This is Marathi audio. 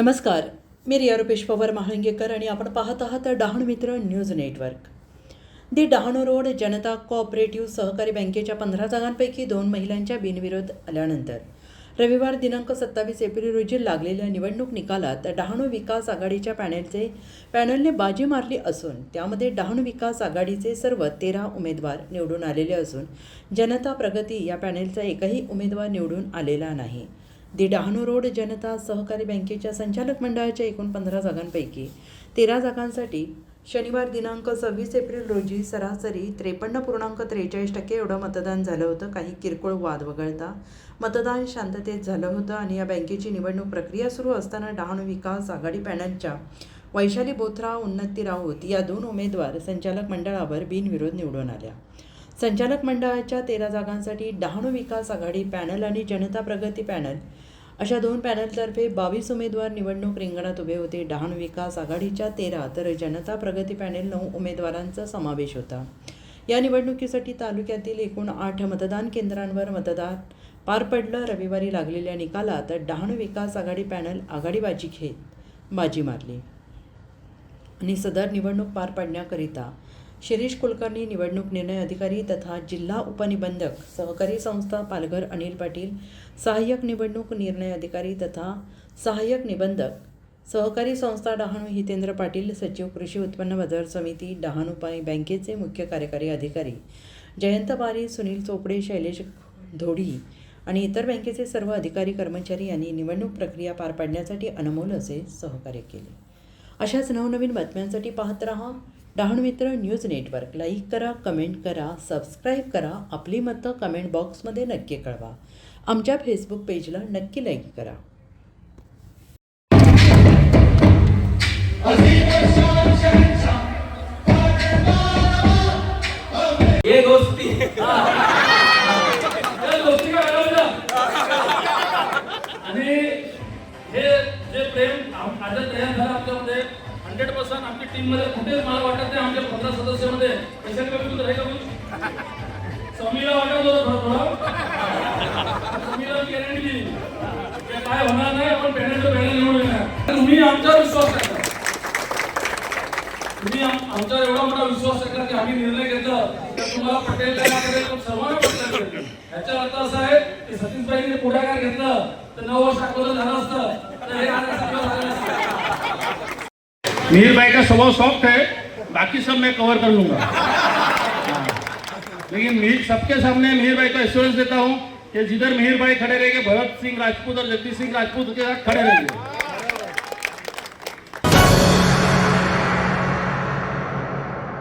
नमस्कार. मी रिया रुपेश पवार महाळंगेकर आणि आपण पाहत आहात डहाणू मित्र news network. The Dahanu road Janata cooperative सहकारी बँकेच्या पंधरा जागांपैकी दोन महिलांच्या बिनविरोध आल्यानंतर रविवार दिनांक सत्तावीस एप्रिल रोजी लागलेल्या निवडणूक निकालात डहाणू विकास आघाडीच्या पॅनेलचे पॅनलने बाजी मारली असून त्यामध्ये डहाणू विकास आघाडीचे सर्व तेरा उमेदवार निवडून आलेले असून जनता प्रगती या पॅनेलचा एकही उमेदवार निवडून आलेला नाही. दी डहाणू रोड जनता सहकारी बँकेच्या संचालक मंडळाच्या एकूण पंधरा जागांपैकी तेरा जागांसाठी शनिवार दिनांक सव्वीस एप्रिल रोजी सरासरी त्रेपन्न पूर्णांक त्रेचाळीस टक्के एवढं मतदान झालं होतं. काही किरकोळ वाद वगळता मतदान शांततेत झालं होतं आणि या बँकेची निवडणूक प्रक्रिया सुरू असताना डहाणू विकास आघाडी पॅनलच्या वैशाली बोथरा उन्नती राऊत या दोन उमेदवार संचालक मंडळावर बिनविरोध निवडून आल्या. संचालक मंडळाच्या तेरा जागांसाठी डहाणू विकास आघाडी पॅनल आणि जनता प्रगती पॅनल. अशा दोन पॅनलतर्फे बावीस उमेदवार निवडणूक रिंगणात उभे होते. डहाणू विकास आघाडीच्या तेरा तर जनता प्रगती पॅनल नऊ उमेदवारांचा समावेश होता. या निवडणुकीसाठी तालुक्यातील एकूण आठ मतदान केंद्रांवर मतदान पार पडलं. रविवारी लागलेल्या निकालात डहाणू विकास आघाडी पॅनल आघाडीबाजी घेत बाजी मारली. आणि सदर निवडणूक पार पाडण्याकरिता शिरीष कुलकर्णी निवडणूक निर्णय अधिकारी तथा जिल्हा उपनिबंधक सहकारी संस्था पालघर अनिल पाटील सहाय्यक निवडणूक निर्णय अधिकारी तथा सहाय्यक निबंधक सहकारी संस्था डहाणू हितेंद्र पाटील सचिव कृषी उत्पन्न बाजार समिती डहाणू पाई बँकेचे मुख्य कार्यकारी अधिकारी जयंत बारी सुनील चोपडे शैलेश धोडी आणि इतर बँकेचे सर्व अधिकारी कर्मचारी यांनी निवडणूक प्रक्रिया पार पाडण्यासाठी अनमोल असे सहकार्य केले. अशाच नवनवीन बातम्यांसाठी पाहत रहा. डहाणू मित्र न्यूज नेटवर्क. लाईक करा कमेंट करा सबस्क्राईब करा आपली मतं कमेंट बॉक्समध्ये नक्की कळवा. आमच्या फेसबुक पेजला नक्की लाईक करा. ये आणि हे जे प्रेम आता तयार झालं आमच्यामध्ये हंड्रेड पर्सेंट आमच्या टीममध्ये कुठेच मला वाटत नाही आमच्या पंधरा सदस्यामध्ये पैसे कमी होतं, हे समीला वाटत होतं थोडं समीला गॅरंटी दिली काय होणार नाही आपण पॅनल टू पॅनल निवडून येणार. तुम्ही आमच्यावर विश्वास करा तुम्ही आमच्यावर एवढा मोठा विश्वास टाकला की आम्ही निर्णय घेतला तर तुम्हाला पटेल सर्वांना पटेल याचा अर्थ असा आहे की सतीशबाईंनी पुढाकार घेतला तर नऊ वर्ष अगोदर झालं असतं तर हे आज मिहिर भाई का स्वभाव सॉफ्ट है, बाकी सब मैं कवर कर लूँगा हाँ। लेकिन मीर सबके सामने मीर भाई को एश्योरेंस देता हूँ कि जिधर मीर भाई खड़े रहेंगे, भरत सिंह राजपूत और जगदीश सिंह राजपूत के साथ खड़े रहेंगे